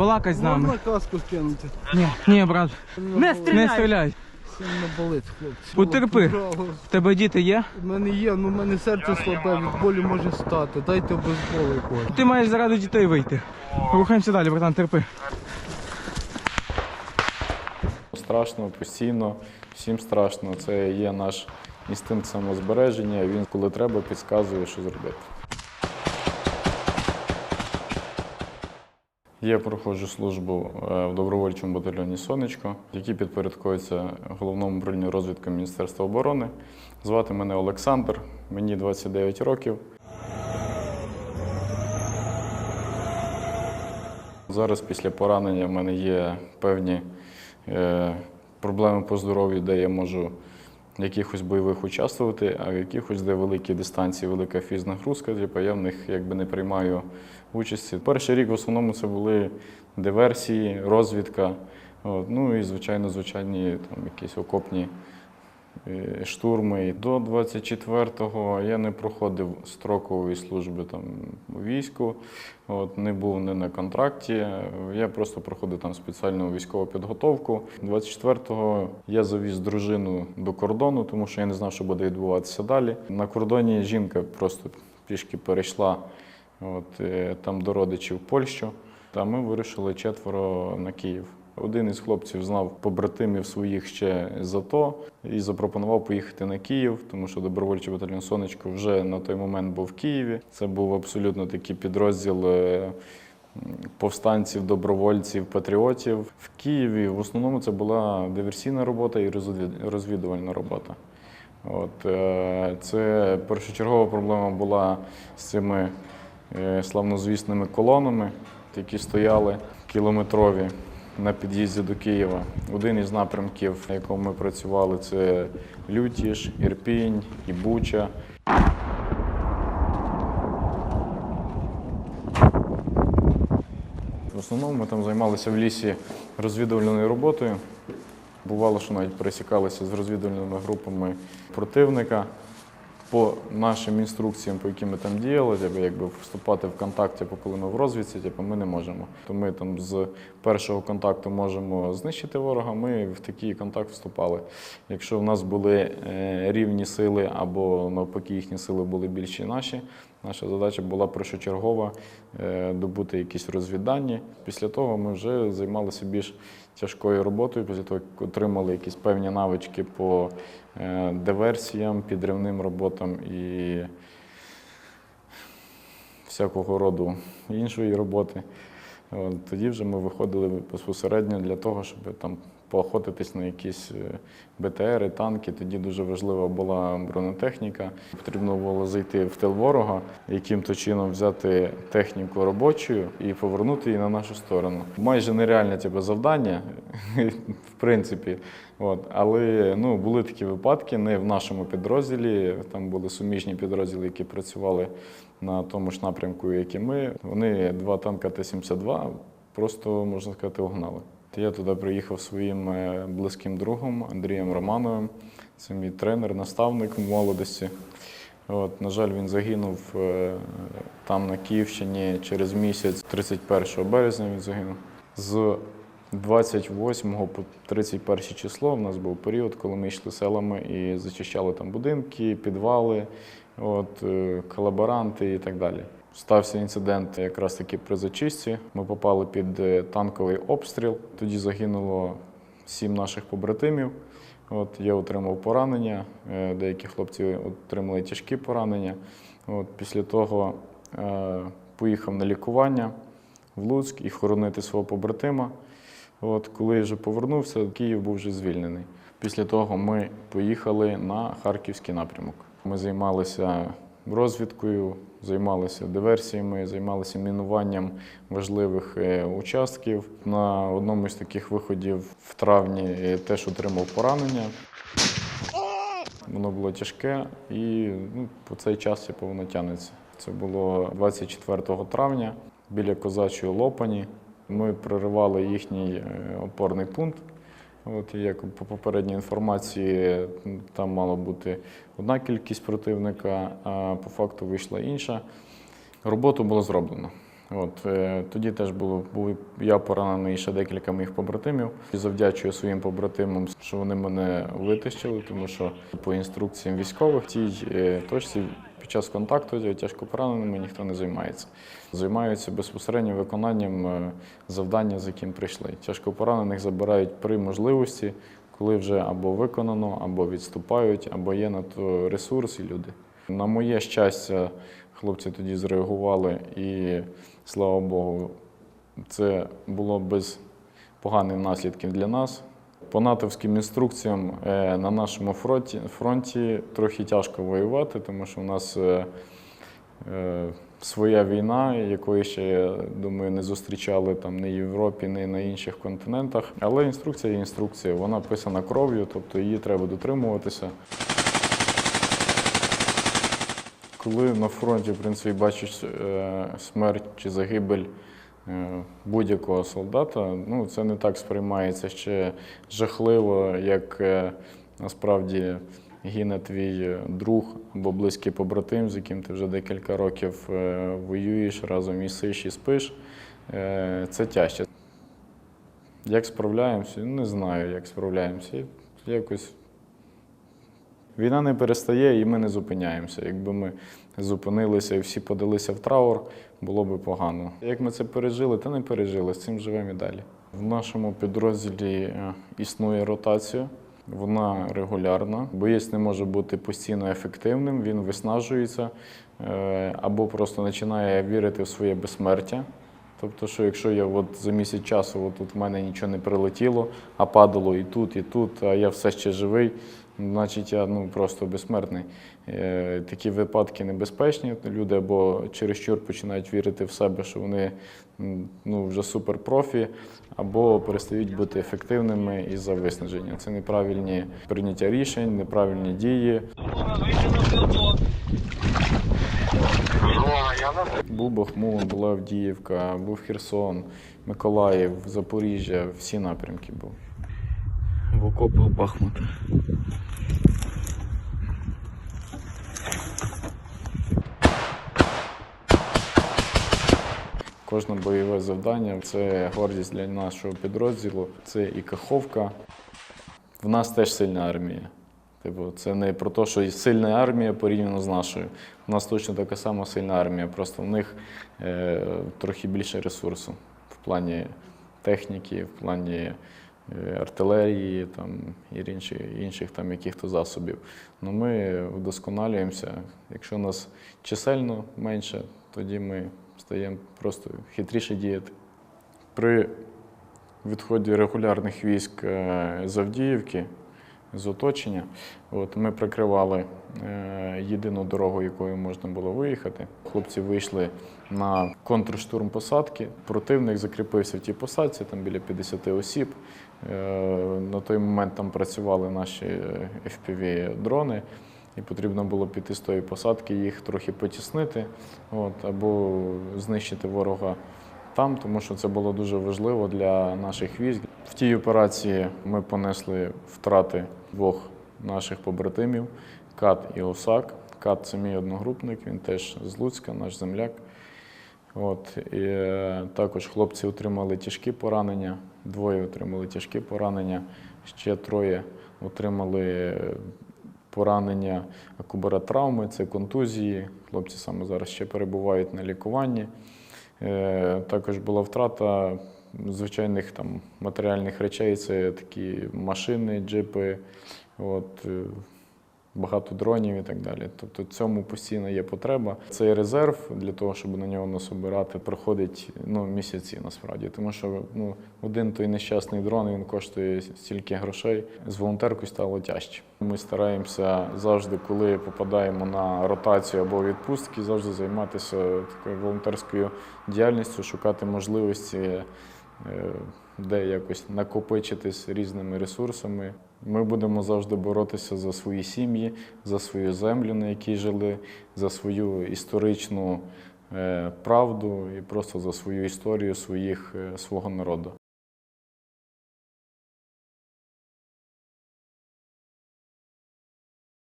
балакай з нами. Можна каску скинути? Ні, ні, брат, Не не стріляй. Сильно болить, хлопці. Потерпи. В тебе діти є? У мене є, ну в мене серце слабе, від болі може стати. Дайте обезбол якогось. Ти маєш заради дітей вийти. Рухаємося далі, братан, терпи. Страшно постійно, всім страшно. Це є наш інстинкт самозбереження. Він, коли треба, підказує, що зробити. Я проходжу службу е, в добровольчому батальйоні Сонечко, який підпорядкується головному управлінню розвідки Міністерства оборони. Звати мене Олександр, мені 29 років. Зараз після поранення в мене є певні е, проблеми по здоров'ю, де я можу якихось бойових участвувати, а в якихось, де великі дистанції, велика фізнагрузка, типу, я в них якби не приймаю участі. Перший рік в основному це були диверсії, розвідка. От, ну і, звичайно, звичайні там, якісь окопні штурми. До 24-го я не проходив строкової служби там у війську, от, не був не на контракті. Я просто проходив там спеціальну військову підготовку. 24-го я завіз дружину до кордону, тому що я не знав, що буде відбуватися далі. На кордоні жінка просто пішки перейшла от, е, там до родичів Польщу. Та ми вирішили четверо на Київ. Один із хлопців знав побратимів своїх ще з АТО і запропонував поїхати на Київ, тому що добровольчий батальйон Сонечко вже на той момент був в Києві. Це був абсолютно такий підрозділ е, повстанців, добровольців, патріотів. В Києві в основному це була диверсійна робота і розвід- розвідувальна робота. От, е, це першочергова проблема була з цими е, славнозвісними колонами, які стояли кілометрові на під'їзді до Києва. Один із напрямків, на якому ми працювали, це Лютіш, Ірпінь і Буча. В основному ми там займалися в лісі розвідувальною роботою. Бувало, що навіть пересікалися з розвідувальними групами противника. По нашим інструкціям, по яким ми там діяли, типу, якби вступати в контакт, типу, коли ми в розвідці, типу, ми не можемо. То ми там з першого контакту можемо знищити ворога, ми в такий контакт вступали. Якщо в нас були е, рівні сили або навпаки їхні сили були більші наші, наша задача була першочергова е, добути якісь розвіддані. Після того ми вже займалися більш тяжкою роботою, після того як отримали якісь певні навички по е, диверсіям, підривним роботам і всякого роду іншої роботи. От, тоді вже ми виходили безпосередньо для того, щоб там поохотитись на якісь е, БТРи, танки. Тоді дуже важлива була бронетехніка. Потрібно було зайти в тил ворога, яким-то чином взяти техніку робочу і повернути її на нашу сторону. Майже нереальне типу, завдання, в принципі. От. Але ну, були такі випадки, не в нашому підрозділі. Там були суміжні підрозділи, які працювали на тому ж напрямку, як і ми. Вони два танка Т-72 просто, можна сказати, угнали. Я туди приїхав своїм е, близьким другом Андрієм Романовим. Це мій тренер, наставник в молодості. От, на жаль, він загинув е, там на Київщині через місяць, 31 березня він загинув. З 28 по 31 число в нас був період, коли ми йшли селами і зачищали там будинки, підвали, от, е, колаборанти і так далі. Стався інцидент якраз таки при зачистці. Ми попали під е, танковий обстріл. Тоді загинуло сім наших побратимів. От, я отримав поранення, е, деякі хлопці отримали тяжкі поранення. От, після того е, поїхав на лікування в Луцьк і хоронити свого побратима. От, коли я вже повернувся, Київ був вже звільнений. Після того ми поїхали на харківський напрямок. Ми займалися розвідкою, займалися диверсіями, займалися мінуванням важливих е, участків. На одному з таких виходів в травні е, теж отримав поранення. Воно було тяжке і ну, по цей час типу, воно тягнеться. Це було 24 травня біля козачої Лопані. Ми проривали їхній е, опорний пункт. От, як по попередній інформації, там мала бути одна кількість противника, а по факту вийшла інша. Роботу було зроблено. От, е, тоді теж було, був я поранений ще декілька моїх побратимів. І завдячую своїм побратимам, що вони мене витащили, тому що по інструкціям військових в цій е, точці під час контакту тяжко пораненими ніхто не займається. Займаються безпосередньо виконанням е, завдання, з яким прийшли. Тяжко поранених забирають при можливості, коли вже або виконано, або відступають, або є на то ресурс і люди. На моє щастя, хлопці тоді зреагували, і слава Богу, це було без поганих наслідків для нас. По натовським інструкціям е, на нашому фронті, фронті трохи тяжко воювати, тому що у нас е, е, своя війна, якої ще, я думаю, не зустрічали там ні в Європі, ні на інших континентах. Але інструкція є інструкція, вона писана кров'ю, тобто її треба дотримуватися. Коли на фронті, в принципі, бачиш смерть чи загибель будь-якого солдата, ну це не так сприймається ще жахливо, як е, насправді гине твій е, друг або близький побратим, з яким ти вже декілька років е, воюєш, разом їсиш і спиш. Е, Це тяжче. Як справляємося? Не знаю, як справляємося. Якось Війна не перестає і ми не зупиняємося. Якби ми зупинилися і всі подалися в траур, було би погано. Як ми це пережили, та не пережили, з цим живемо і далі. В нашому підрозділі е, існує ротація. Вона регулярна. Боєць не може бути постійно ефективним, він виснажується е, або просто починає вірити в своє безсмертя. Тобто, що якщо я от за місяць часу от тут в мене нічого не прилетіло, а падало і тут, і тут, а я все ще живий, значить я ну, просто безсмертний. Е, Такі випадки небезпечні. Люди або чересчур починають вірити в себе, що вони ну, вже суперпрофі, або перестають бути ефективними із-за виснаження. Це неправильні прийняття рішень, неправильні дії. Був Бахмут, була Авдіївка, був Херсон, Миколаїв, Запоріжжя, всі напрямки був. В окопах Бахмута. Кожне бойове завдання це гордість для нашого підрозділу. Це і каховка. В нас теж сильна армія. Типу, це не про те, що сильна армія порівняно з нашою. У нас точно така сама сильна армія, просто в них е, трохи більше ресурсу в плані техніки, в плані е, артилерії там, і інших, інших там яких-то засобів. Ну, ми вдосконалюємося. Якщо нас чисельно менше, тоді ми стаємо просто хитріше діяти. При відході регулярних військ е, з Авдіївки, з оточення, от, ми прикривали е, єдину дорогу, якою можна було виїхати. Хлопці вийшли на контрштурм посадки. Противник закріпився в тій посадці, там біля 50 осіб. Е, на той момент там працювали наші FPV-дрони. І потрібно було піти з тої посадки, їх трохи потіснити, от, або знищити ворога там, тому що це було дуже важливо для наших військ. В тій операції ми понесли втрати двох наших побратимів Кат і Осак. Кат це мій одногрупник, він теж з Луцька, наш земляк. От, і е, також хлопці отримали тяжкі поранення, двоє отримали тяжкі поранення, ще троє отримали поранення акубаротравми, це контузії. Хлопці саме зараз ще перебувають на лікуванні. Е, Також була втрата звичайних там матеріальних речей, це такі машини, джипи, от, е, багато дронів і так далі. Тобто цьому постійно є потреба. Цей резерв для того, щоб на нього насобирати, проходить ну, місяці насправді. Тому що ну, один той нещасний дрон він коштує стільки грошей. З волонтеркою стало тяжче. Ми стараємося завжди, коли попадаємо на ротацію або відпустки, завжди займатися такою волонтерською діяльністю, шукати можливості. Е, Де якось накопичитись різними ресурсами. Ми будемо завжди боротися за свої сім'ї, за свою землю, на якій жили, за свою історичну е, правду і просто за свою історію своїх, е, свого народу.